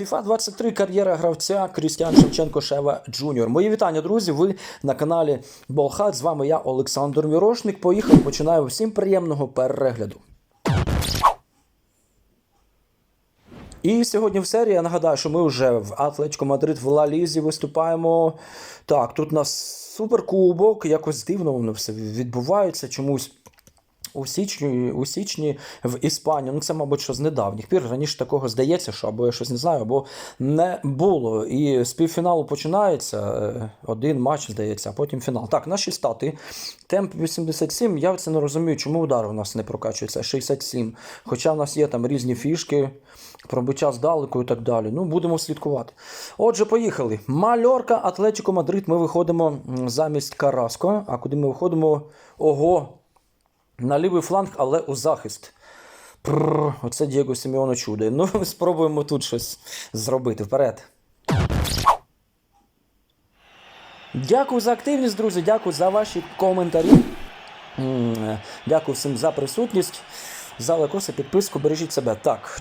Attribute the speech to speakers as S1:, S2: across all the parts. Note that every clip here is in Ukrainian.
S1: FIFA 23 кар'єра гравця Крістіан Шевченко Шева Джуніор. Мої вітання, друзі. Ви на каналі Болхат. З вами я, Олександр Мірошник. Поїхали. Починаю. Всім приємного перегляду. І сьогодні в серії я нагадаю, що ми вже в Атлетико Мадрид в Ла Лізі виступаємо. Так, тут у нас суперкубок, якось дивно воно все відбувається чомусь. У січні, у січні в Іспанію. Ну, це, мабуть, що з недавніх пір. Раніше такого здається, що або я щось не знаю, або не було. І з півфіналу починається е, один матч, здається, а потім фінал. Так, наші стати. Темп 87. Я це не розумію, чому удар у нас не прокачується 67. Хоча в нас є там різні фішки, пробиття здалеку і так далі. Ну, будемо слідкувати. Отже, поїхали. Мальорка, Атлетико Мадрид. Ми виходимо замість Караско. А куди ми виходимо? Ого! На лівий фланг, але у захист. Прррр, оце Дієго Сімеоно чудо. Ну, спробуємо тут щось зробити. Вперед. Дякую за активність, друзі. Дякую за ваші коментарі. Дякую всім за присутність. За лайкоси, підписку, бережіть себе. Так,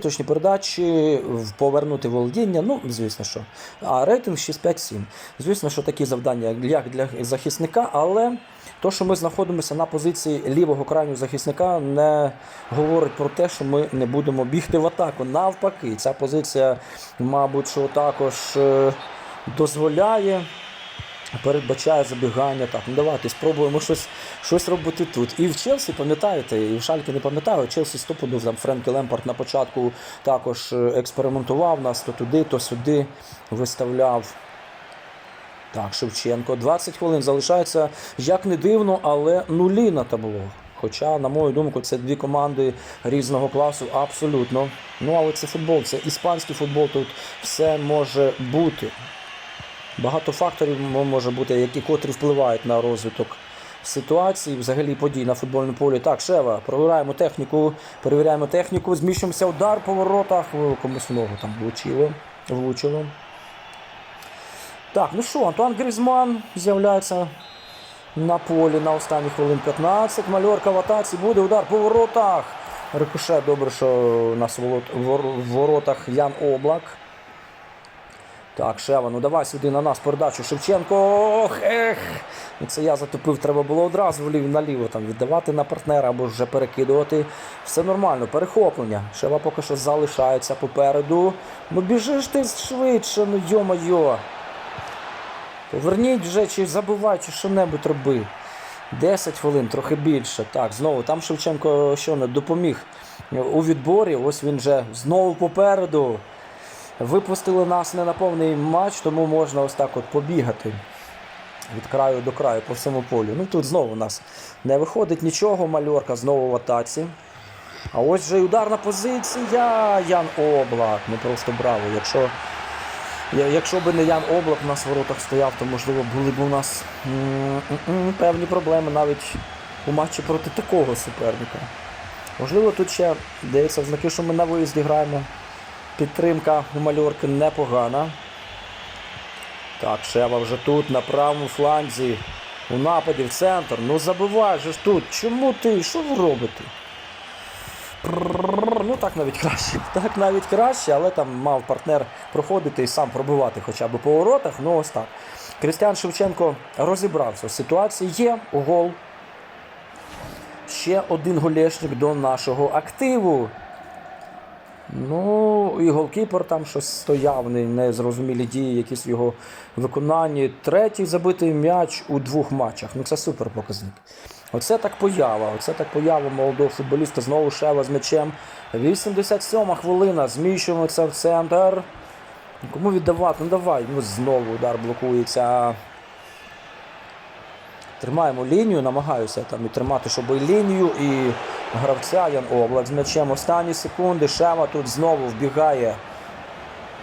S1: точні передачі, повернути володіння. Ну, звісно, що. А рейтинг 6-5-7. Звісно, що такі завдання як для захисника, але то, що ми знаходимося на позиції лівого крайнього захисника, не говорить про те, що ми не будемо бігти в атаку. Навпаки, ця позиція, мабуть, що також е, дозволяє. Передбачає забігання. Так, ну давайте спробуємо щось, щось робити тут. І в Челсі, пам'ятаєте, і в Шальки не пам'ятаю, Челсі стопудов там Френкі Лемпард на початку також е, експериментував нас то туди, то сюди виставляв. Так, Шевченко. 20 хвилин залишається, як не дивно, але нулі на табло. Хоча, на мою думку, це дві команди різного класу абсолютно. Ну, але це футбол, це іспанський футбол, тут все може бути. Багато факторів може бути, які котрі впливають на розвиток ситуації, взагалі подій на футбольному полі. Так, Шева, перевіряємо техніку, перевіряємо техніку, зміщуємося удар по воротах. Комусь в ногу там влучило. влучило. Так, ну що, Антуан Грізман з'являється на полі на останні хвилин 15. Мальорка в атаці буде удар по воротах. Рикоше, добре, що у нас в воротах Ян Облак. Так, Шева, ну давай сюди на нас передачу. Шевченко. Ох, ех. Ну, Це я затопив, треба було одразу влів наліво там віддавати на партнера або вже перекидувати. Все нормально, перехоплення. Шева поки що залишається попереду. Ну біжиш ти швидше, ну йо-моє. Поверніть вже, чи забивай, чи що-небудь роби. 10 хвилин, трохи більше. Так, знову там Шевченко що не допоміг у відборі. Ось він вже знову попереду. Випустили нас не на повний матч, тому можна ось так от побігати від краю до краю по всьому полю. Ну тут знову у нас не виходить нічого, мальорка знову в атаці. А ось вже й ударна позиція. Ян Облак. Ну просто браво. Якщо, якщо б не Ян Облак у нас в воротах стояв, то можливо були б у нас певні проблеми навіть у матчі проти такого суперника. Можливо, тут ще дається знаки, що ми на виїзді граємо. Підтримка у мальорки непогана. Так, Шева вже тут, на правому фланзі. У нападі в центр. Ну забивай же ж тут. Чому ти? Що ви робите? Ну так навіть краще. Так навіть краще, але там мав партнер проходити і сам пробивати хоча б по воротах. Ну ось так. Крістіан Шевченко розібрався. Ситуація є. Гол. Ще один голешник до нашого активу. Ну, і голкіпер там щось стояв, незрозумілі дії, якісь в його виконанні. Третій забитий м'яч у двох матчах. Ну це супер показник. Оце так поява. Оце так поява молодого футболіста. Знову Шева з м'ячем. 87 хвилина. Зміщуємося в центр. Кому віддавати? Ну давай. Ну знову удар блокується. Тримаємо лінію, намагаюся там і тримати, щоб і лінію, і гравця Ян Облак з м'ячем останні секунди. Шева тут знову вбігає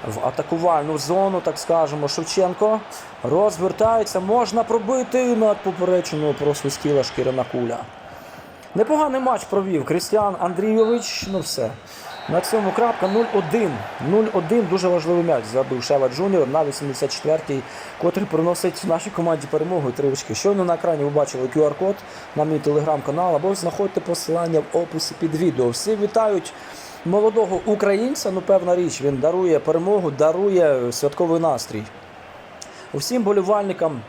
S1: в атакувальну зону, так скажемо. Шевченко розвертається, можна пробити над поперечиною просвистіла шкіряна куля. Непоганий матч провів Крістіан Андрійович. Ну все. На цьому крапка 0-1. 0-1 дуже важливий м'яч забив Шева Джуніор на 84-й, котрий приносить нашій команді перемогу і три очки. Щойно на екрані ви бачили QR-код на мій телеграм-канал або знаходьте посилання в описі під відео. Всі вітають молодого українця, ну певна річ, він дарує перемогу, дарує святковий настрій. Усім болівальникам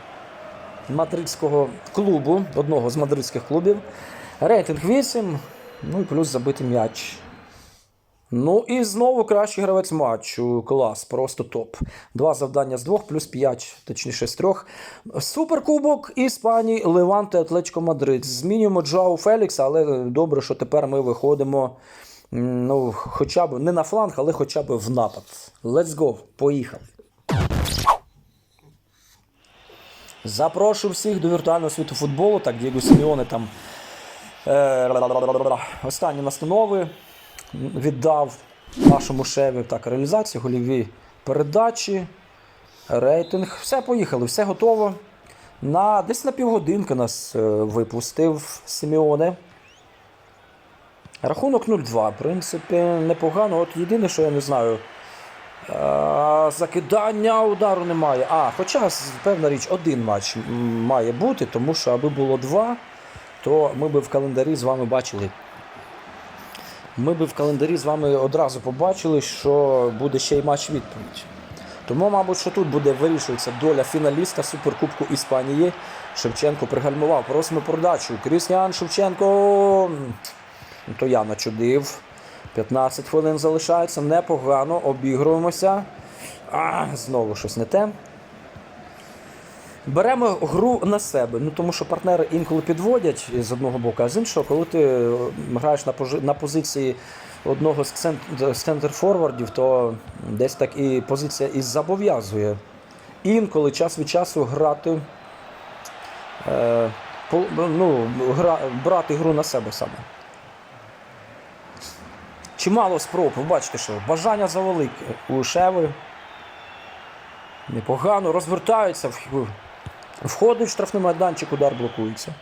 S1: мадридського клубу, одного з мадридських клубів. Рейтинг 8, ну і плюс забитий м'яч. Ну і знову кращий гравець матчу. Клас, просто топ. Два завдання з двох, плюс 5, точніше з трьох. Суперкубок Іспанії, Леванте, Атлетико Мадрид. Змінюємо Джоу Фелікса, але добре, що тепер ми виходимо. Ну, хоча б не на фланг, але хоча б в напад. Let's go, поїхали. Запрошую всіх до віртуального світу футболу. Так, Дієго Сіміоне там е, останні настанови віддав нашому шеві. Так, реалізація, голіві передачі, рейтинг. Все, поїхали, все готово. На, десь на півгодинки нас е, випустив Сіміоне. Рахунок 0-2. В принципі, непогано. От єдине, що я не знаю. Е, Закидання удару немає. А, хоча, певна річ, один матч має бути, тому що аби було два, то ми би в календарі з вами бачили. Ми би в календарі з вами одразу побачили, що буде ще й матч відповідь. Тому, мабуть, що тут буде вирішуватися доля фіналіста Суперкубку Іспанії. Шевченко пригальмував. Просимо продачу. Крістіан Шевченко. То я начудив. 15 хвилин залишається. Непогано. Обігруємося. А, знову щось не те. Беремо гру на себе, ну тому що партнери інколи підводять з одного боку, а з іншого, коли ти граєш на, на позиції одного з центр-форвардів, то десь так і позиція і зобов'язує інколи час від часу грати, е, по- ну, гра, брати гру на себе саме. Чимало спроб, ви бачите, що бажання завелике у Шеви. Непогано розвертаються, в- входить в штрафний майданчик, удар блокується.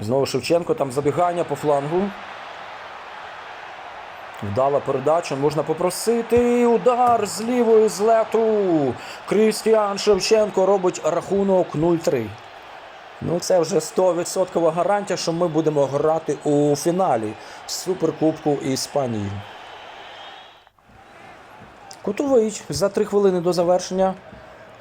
S1: Знову Шевченко, там забігання по флангу. Вдала передача, можна попросити. Удар з лівої з лету. Крістіан Шевченко робить рахунок 0-3. Ну, це вже 100% гарантія, що ми будемо грати у фіналі Суперкубку Іспанії. Кутович за 3 хвилини до завершення.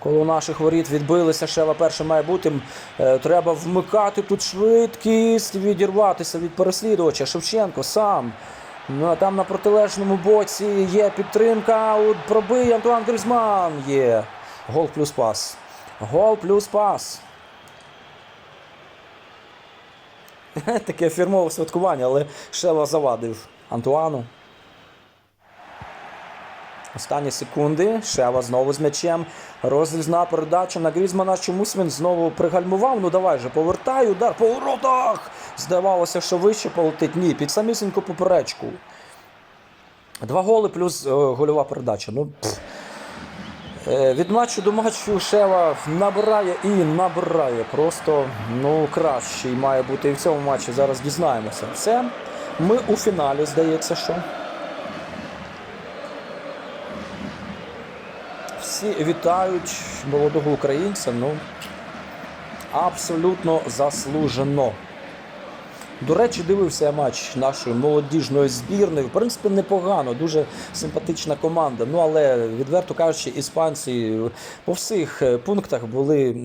S1: Коло наших воріт відбилися. Шева перше має бути. Е, Треба вмикати тут швидкість, відірватися від переслідувача. Шевченко сам. Ну, а там на протилежному боці є підтримка. От Пробий Антуан Гризман є. Гол плюс пас. Гол плюс пас. Таке фірмове святкування, але Шева завадив Антуану. Останні секунди. Шева знову з м'ячем. Розрізна передача на Грізмана. Чомусь він знову пригальмував. Ну давай же, повертай, удар по воротах. Здавалося, що вище полетить. Ні, під самісіньку поперечку. Два голи плюс е, гольова передача. Ну, пф. Е, від матчу до матчу Шева набирає і набирає. Просто ну, кращий має бути і в цьому матчі. Зараз дізнаємося. Це ми у фіналі, здається, що. Всі вітають молодого українця. Ну, абсолютно заслужено. До речі, дивився я матч нашої молодіжної збірної. В принципі, непогано, дуже симпатична команда. Ну але відверто кажучи, іспанці по всіх е, пунктах були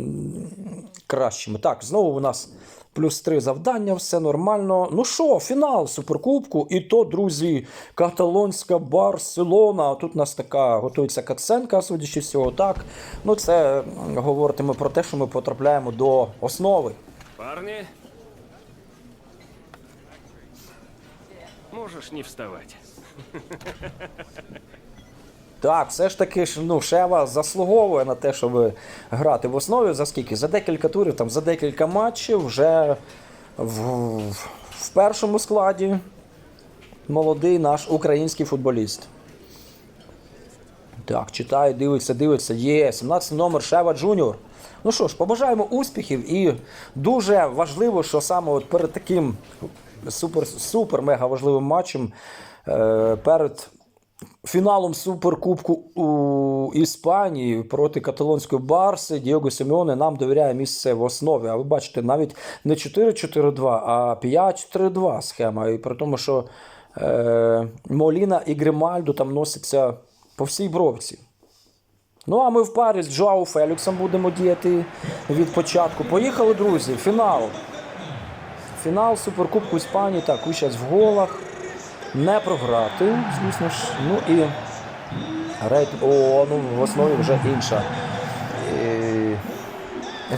S1: кращими. Так, знову у нас плюс три завдання, все нормально. Ну що, фінал суперкубку, і то, друзі, каталонська Барселона. Тут у нас така готується катсценка, судячи з цього, так. Ну, це говоритиме про те, що ми потрапляємо до основи.
S2: Парни, можешь не вставать.
S1: Так, все ж таки ну, Шева заслуговує на те, щоб грати в основі за скільки? За декілька турів, там, за декілька матчів вже в, в першому складі молодий наш український футболіст. Так, читає, дивиться, дивиться. Є 17 номер Шева Джуніор. Ну що ж, побажаємо успіхів і дуже важливо, що саме от перед таким супер, супер мега важливим матчем, е, перед фіналом Суперкубку у Іспанії проти каталонської Барси Діого Симеоне нам довіряє місце в основі. А ви бачите, навіть не 4-4-2, а 5-3-2 схема. І при тому, що е, Моліна і Гримальдо там носяться по всій бровці. Ну, а ми в парі з Джоау Феліксом будемо діяти від початку. Поїхали, друзі, фінал. Фінал Суперкубку Іспанії. Так, участь в голах. Не програти, звісно ж. Ну і рейтинг. О, ну в основі вже інша.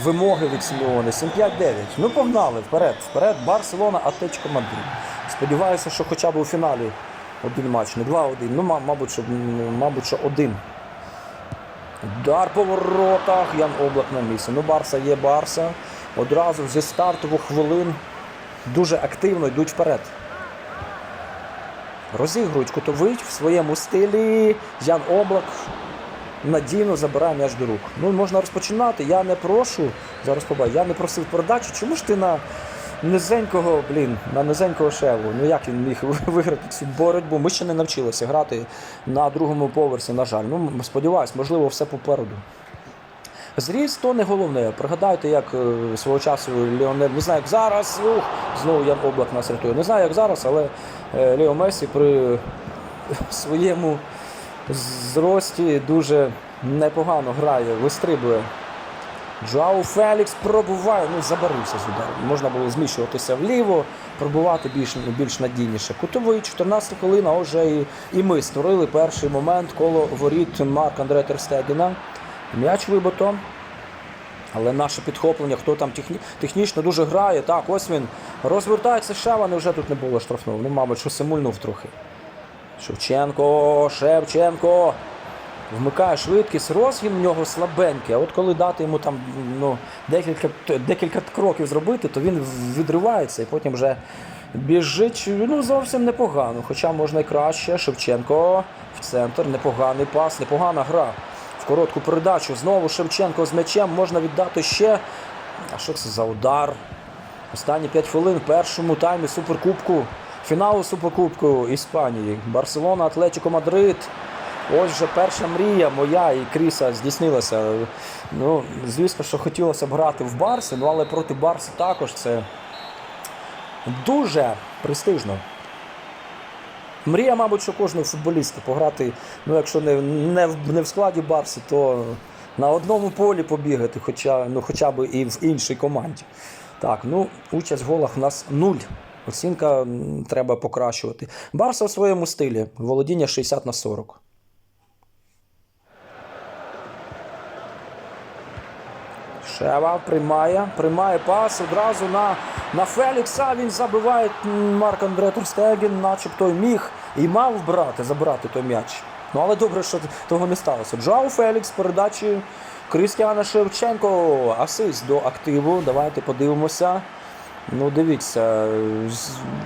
S1: Вимоги від Сімеони. 7-5-9. Ну, погнали вперед. Вперед. Барселона, Атлетико Мадрид. Сподіваюся, що хоча б у фіналі один матч, не 2-1. Ну, мабуть, що, мабуть, що один. Удар по воротах. Ян Облак на місці. Ну, Барса є Барса. Одразу зі стартових хвилин дуже активно йдуть вперед. Розігрують кутович в своєму стилі. Ян Облак надійно забирає м'яч до рук. Ну, можна розпочинати. Я не прошу. Зараз побачу, я не просив передачу. Чому ж ти на низенького, блін, на низенького шеву? Ну як він міг виграти цю боротьбу? Ми ще не навчилися грати на другому поверсі, на жаль. Ну, сподіваюсь, можливо, все попереду. Зріст то не головне. Пригадайте, як е, свого часу Леонель, не знаю, як зараз. Ух, знову Ян Облак нас рятує. Не знаю, як зараз, але е, Лео Месі при своєму зрості дуже непогано грає, вистрибує. Джоау Фелікс пробуває, ну забарився з удару. Можна було зміщуватися вліво, пробувати більш, більш надійніше. Кутовий, 14 хвилина, а вже і, і ми створили перший момент коло воріт Марк Андре Терстегіна. М'яч вибито. Але наше підхоплення, хто там техні... технічно дуже грає. Так, ось він розвертається Шева, не вже тут не було штрафного. Ну, мабуть, що симульнув трохи. Шевченко, Шевченко. Вмикає швидкість, розгін в нього слабенький. А от коли дати йому там ну, декілька, декілька кроків зробити, то він відривається і потім вже біжить ну, зовсім непогано. Хоча можна і краще. Шевченко в центр, непоганий пас, непогана гра. Коротку передачу. Знову Шевченко з м'ячем можна віддати ще. А що це за удар? Останні 5 хвилин в першому таймі Суперкубку. Фіналу Суперкубку Іспанії. Барселона, Атлетико Мадрид. Ось вже перша мрія моя і Кріса здійснилася. Ну, звісно, що хотілося б грати в Барсі, ну але проти Барси також це дуже престижно. Мрія, мабуть, що кожного футболіста пограти, ну якщо не, не, в, не в складі Барси, то на одному полі побігати, хоча, ну, хоча б і в іншій команді. Так, ну, участь в голах у нас нуль. Оцінка треба покращувати. Барса в своєму стилі. Володіння 60 на 40. Шева приймає, приймає пас одразу на, на Фелікса. Він забиває Марк Андре Терстеген, начебто міг і мав брати, забрати той м'яч. Ну але добре, що того не сталося. Джоу Фелікс передачі Крістіана Шевченко. Асист до активу. Давайте подивимося. Ну, дивіться,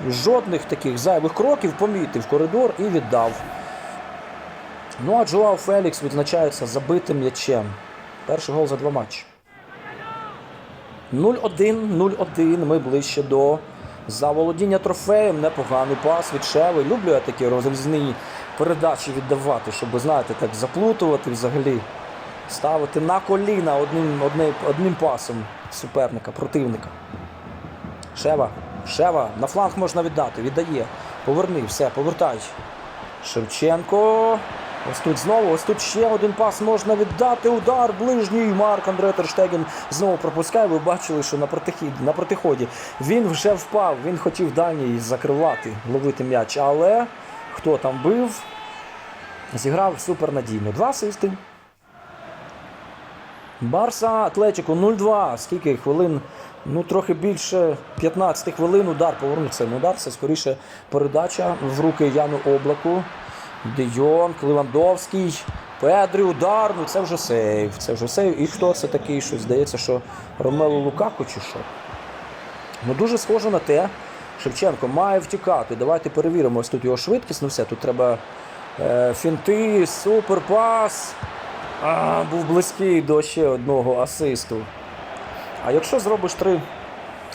S1: жодних таких зайвих кроків помітив коридор і віддав. Ну а Джоау Фелікс відзначається забитим м'ячем. Перший гол за два матчі. 0-1, 0-1. Ми ближче до заволодіння трофеєм. Непоганий пас від Шеви. Люблю я такі розрізні передачі віддавати, щоб, знаєте, так заплутувати взагалі. Ставити на коліна одним, одним, одним пасом суперника, противника. Шева, Шева, на фланг можна віддати, віддає. Поверни, все, повертай. Шевченко. Ось тут знову, ось тут ще один пас можна віддати. Удар ближній. Марк Андре Терштеген знову пропускає. Ви бачили, що на протихід, на протиході він вже впав. Він хотів дальній закривати, ловити м'яч. Але хто там бив? Зіграв супернадійно. Два асисти. Барса Атлетико 0-2. Скільки хвилин? Ну, трохи більше 15 хвилин удар повернувся. Удар, це скоріше передача в руки Яну Облаку. Де Йонг, Левандовський, Педрі, удар. Ну це вже сейв. Це вже сейв. І хто це такий? Що здається, що Ромело Лукаку чи що? Ну дуже схоже на те. Шевченко має втікати. Давайте перевіримо ось тут його швидкість. Ну все, тут треба е, фінти, суперпас. А, був близький до ще одного асисту. А якщо зробиш три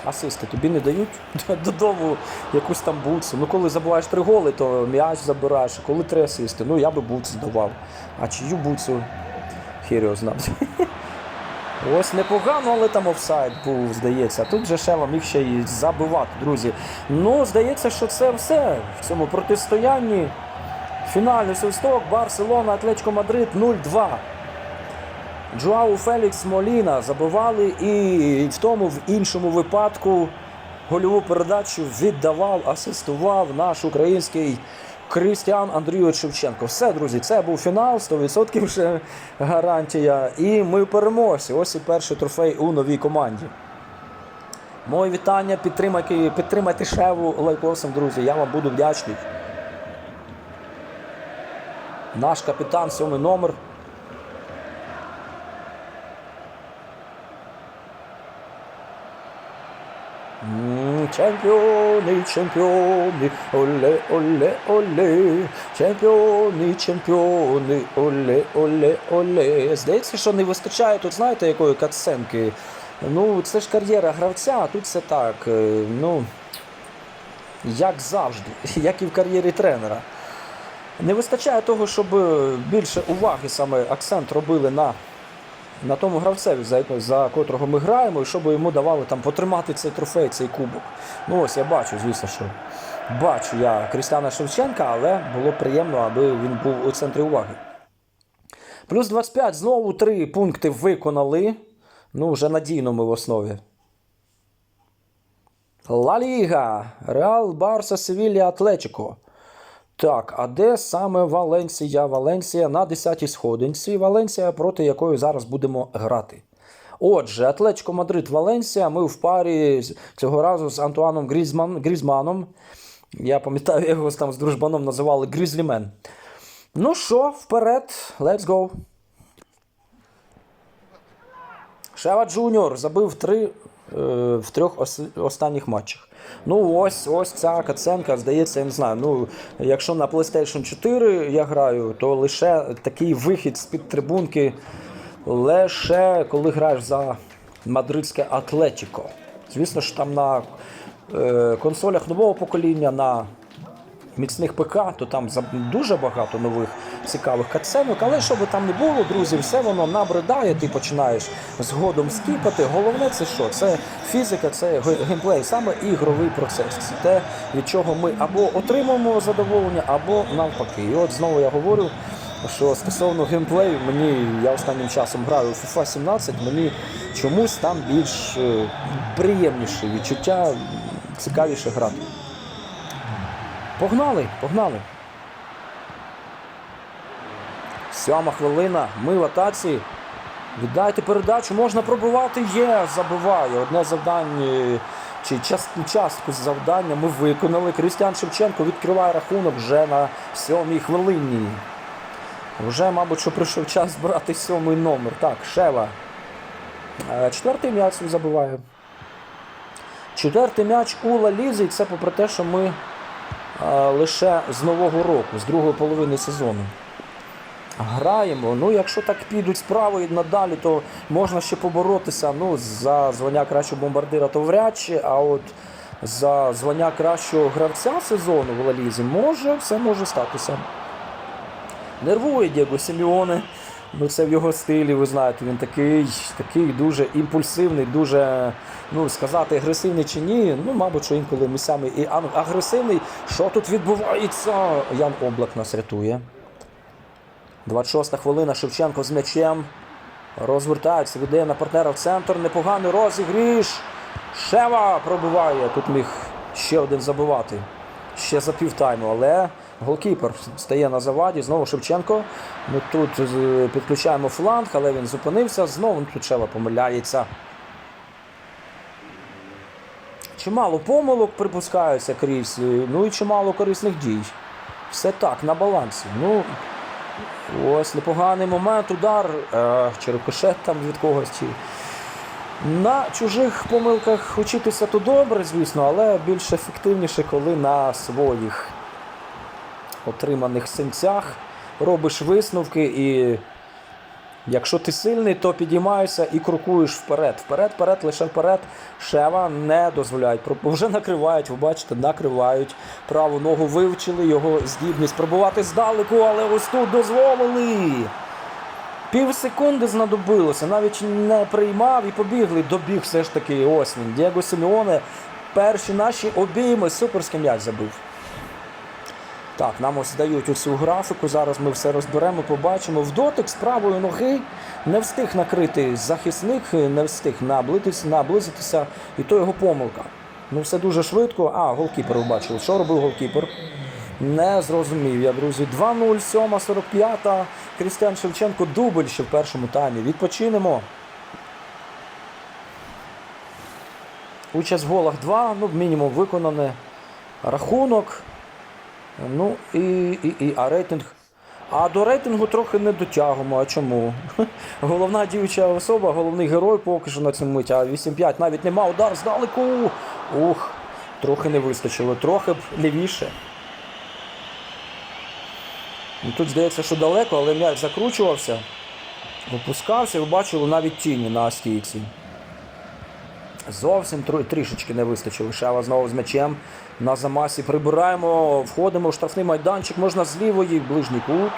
S1: асисти тобі не дають додому якусь там буцу. Ну коли забуваєш три голи, то м'яч забираєш. Коли три асисти, ну я би буцу давав. А чию буцу Хіріо знав. Ось непогано, але там офсайд був, здається. Тут же Шева міг ще й забивати, друзі. Ну, здається, що це все в цьому протистоянні. Фінальний свисток Барселона, Атлетико Мадрид 0-2. Джоау Фелікс Моліна забивали і в тому в іншому випадку гольову передачу віддавав, асистував наш український Крістіан Андрійович Шевченко. Все, друзі, це був фінал, 100% вже гарантія. І ми переможці. Ось і перший трофей у новій команді. Моє вітання, підтримайте, підтримайте Шеву лайкосом, друзі. Я вам буду вдячний. Наш капітан, сьомий номер. Чемпіони, чемпіони, оле, оле, оле, чемпіони, чемпіони, оле, оле, оле. Здається, що не вистачає тут, знаєте, якої катсценки. Ну, це ж кар'єра гравця, а тут все так. е, Ну, як завжди, як і в кар'єрі тренера. Не вистачає того, щоб е, більше уваги саме акцент робили на на тому гравцеві, за, за котрого ми граємо, і щоб йому давали там потримати цей трофей, цей кубок. Ну ось я бачу, звісно, що бачу я Крістіана Шевченка, але було приємно, аби він був у центрі уваги. Плюс 25, знову три пункти виконали. Ну, вже надійно ми в основі. Ла Ліга, Реал, Барса, Севілля, Атлетіко. Так, а де саме Валенсія? Валенсія на 10-й сходинці. Валенсія, проти якої зараз будемо грати. Отже, Атлетико Мадрид Валенсія. Ми в парі цього разу з Антуаном Грізман, Грізманом. Я пам'ятаю, його там з дружбаном називали Грізлімен. Ну що, вперед, let's go. Шева Джуніор забив три е, в трьох ос- останніх матчах. Ну, ось ось ця каценка, здається, я не знаю. Ну, якщо на PlayStation 4 я граю, то лише такий вихід з-під трибунки, лише коли граєш за мадридське Атлетіко. Звісно ж, там на е, консолях нового покоління, на міцних ПК, то там дуже багато нових цікавих катсценок. Але що би там не було, друзі, все воно набридає, ти починаєш згодом скіпати. Головне це що? Це фізика, це ге- геймплей, саме ігровий процес. Це те, від чого ми або отримуємо задоволення, або навпаки. І от знову я говорю. Що стосовно геймплею, мені я останнім часом граю у FIFA 17, мені чомусь там більш е, приємніше відчуття, цікавіше грати. Погнали, погнали. Сьома хвилина. Ми в атаці. Віддайте передачу, можна пробивати. Є, забиває. Одне завдання чи частку, частку завдання ми виконали. Крістіан Шевченко відкриває рахунок вже на сьомій хвилині. Вже, мабуть, що прийшов час збирати сьомий номер. Так, Шева. Е, Четвертий м'яч забиває. Четвертий м'яч у Лалізі. Це попри те, що ми лише з нового року, з другої половини сезону. Граємо. Ну, якщо так підуть справи і надалі, то можна ще поборотися. Ну, за звання кращого бомбардира, то вряд чи, а от за звання кращого гравця сезону в Лалізі може, все може статися. Нервує Дієго Сіміоне. Ну, це в його стилі, ви знаєте, він такий, такий дуже імпульсивний, дуже, ну, сказати, агресивний чи ні. Ну, мабуть, що інколи місцями і агресивний. Що тут відбувається? Ян Облак нас рятує. 26 хвилина Шевченко з м'ячем. Розвертається, віддає на партнера в центр. Непоганий розігріш. Шева пробиває. Тут міг ще один забивати. Ще за півтайму, але голкіпер стає на заваді. Знову Шевченко. Ми тут е, підключаємо фланг, але він зупинився. Знову тут Шева помиляється. Чимало помилок припускаються крізь, е, ну і чимало корисних дій. Все так, на балансі. Ну, ось непоганий момент, удар, е, чи рикошет там від когось. Чи... На чужих помилках учитися то добре, звісно, але більш ефективніше, коли на своїх отриманих синцях робиш висновки і Якщо ти сильний, то підіймаєшся і крокуєш вперед. Вперед, вперед, лише вперед. Шева не дозволяють. Вже накривають, ви бачите, накривають. Праву ногу вивчили, його здібність пробувати здалеку, але ось тут дозволили. Пів секунди знадобилося, навіть не приймав і побігли. Добіг все ж таки ось він. Дієго Симеоне. Перші наші обійми. Суперський м'яч забив. Так, нам ось дають оцю графіку. Зараз ми все розберемо, побачимо. В дотик з правої ноги не встиг накрити захисник, не встиг наблизитися, наблизитися, і то його помилка. Ну, все дуже швидко. А, голкіпер ви бачили. Що робив голкіпер? Не зрозумів я, друзі. 2-0, 7, 45. Крістіан Шевченко дубль ще в першому таймі. Відпочинемо. Участь в голах 2, ну, мінімум виконане. Рахунок. Ну і, і, і а рейтинг. А до рейтингу трохи не дотягуємо. А чому? Головна діюча особа, головний герой поки що на цьому мить, а 8-5 навіть нема удар здалеку. Ух, трохи не вистачило, трохи б лівіше. Ну, Тут здається, що далеко, але м'яч закручувався, опускався ви бачили навіть тіні на стійці. Зовсім трішечки не вистачило. Шева знову з м'ячем. На замасі прибираємо, входимо в штрафний майданчик, можна з лівої, ближній кут.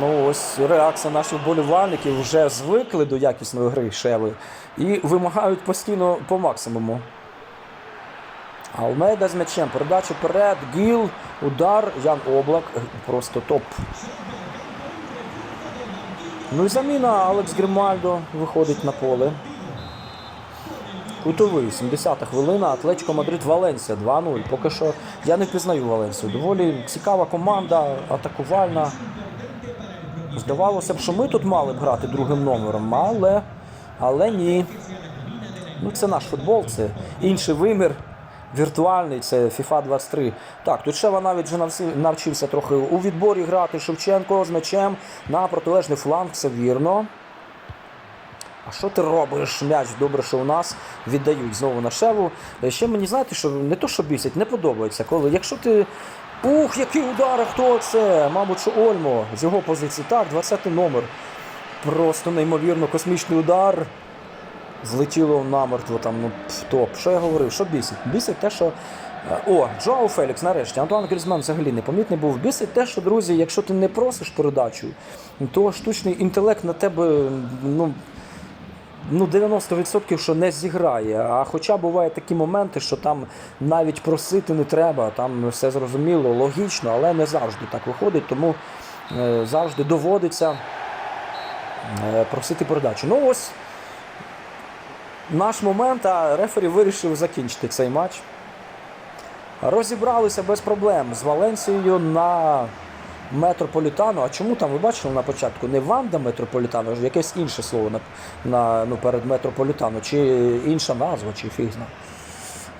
S1: Ну, ось реакція наших вболівальників вже звикли до якісної гри Шеви і вимагають постійно по максимуму. Алмейда з м'ячем. Передача вперед. Гіл. Удар. Ян Облак. Просто топ. Ну і заміна Алекс Гримальдо виходить на поле. Кутовий, 70-та хвилина, Атлетико Мадрид Валенсія 2-0. Поки що я не впізнаю Валенсію. Доволі цікава команда, атакувальна. Здавалося б, що ми тут мали б грати другим номером, але, але ні. Ну, це наш футбол, це інший вимір, віртуальний, це FIFA 23. Так, тут Шева навіть вже навчився трохи у відборі грати Шевченко з м'ячем на протилежний фланг, це вірно. Що ти робиш? М'яч добре, що у нас віддають знову на шеву. Е, Ще мені знаєте, що не то, що бісить, не подобається. Коли якщо ти. Ух, який удар! Хто це? Мабуть, що Ольмо з його позиції. Так, 20 номер. Просто неймовірно космічний удар. Злетіло намертво там, ну топ. Що я говорив? Що бісить? Бісить те, що. е, О, Джоау Фелікс, нарешті. Антуан Грізман взагалі непомітний був. Бісить те, що, друзі, якщо ти не просиш передачу, то штучний інтелект на тебе, ну. Ну, 90% що не зіграє. А хоча бувають такі моменти, що там навіть просити не треба, там все зрозуміло, логічно, але не завжди так виходить, тому е, завжди доводиться е, просити передачу. Ну ось наш момент, а рефері вирішив закінчити цей матч. Розібралися без проблем з Валенсією на Метрополітану. А чому там ви бачили на початку? Не Ванда Метрополітану, а якесь інше слово на, на, ну, перед Метрополітану, чи інша назва, чи фіг.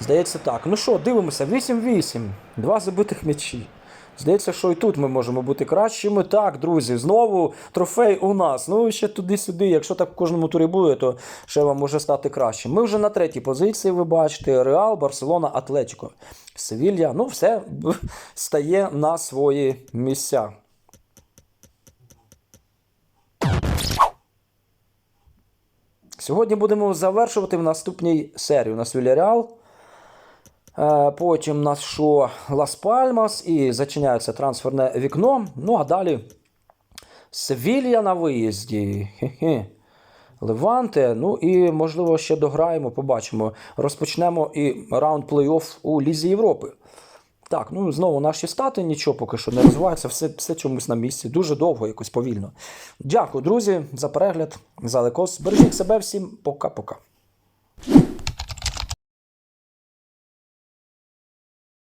S1: Здається так. Ну що, дивимося, 8-8. Два забитих м'ячі. Здається, що і тут ми можемо бути кращими. Так, друзі, знову трофей у нас. Ну, ще туди-сюди. Якщо так в кожному турі буде, то ще вам може стати краще. Ми вже на третій позиції, ви бачите. Реал, Барселона, Атлетіко. Севілья. Ну, все стає на свої місця. Сьогодні будемо завершувати в наступній серії. У нас Вільяреал. Е, Потім у нас що Лас Пальмас і зачиняється трансферне вікно. Ну а далі Севілья на виїзді. Хе-хе. Леванте. Ну і можливо ще дограємо, побачимо. Розпочнемо і раунд плей-офф у Лізі Європи. Так, ну знову наші стати нічого поки що не розвивається, все, все чомусь на місці. Дуже довго, якось повільно. Дякую, друзі, за перегляд, за лекос. Бережіть себе всім, пока-пока.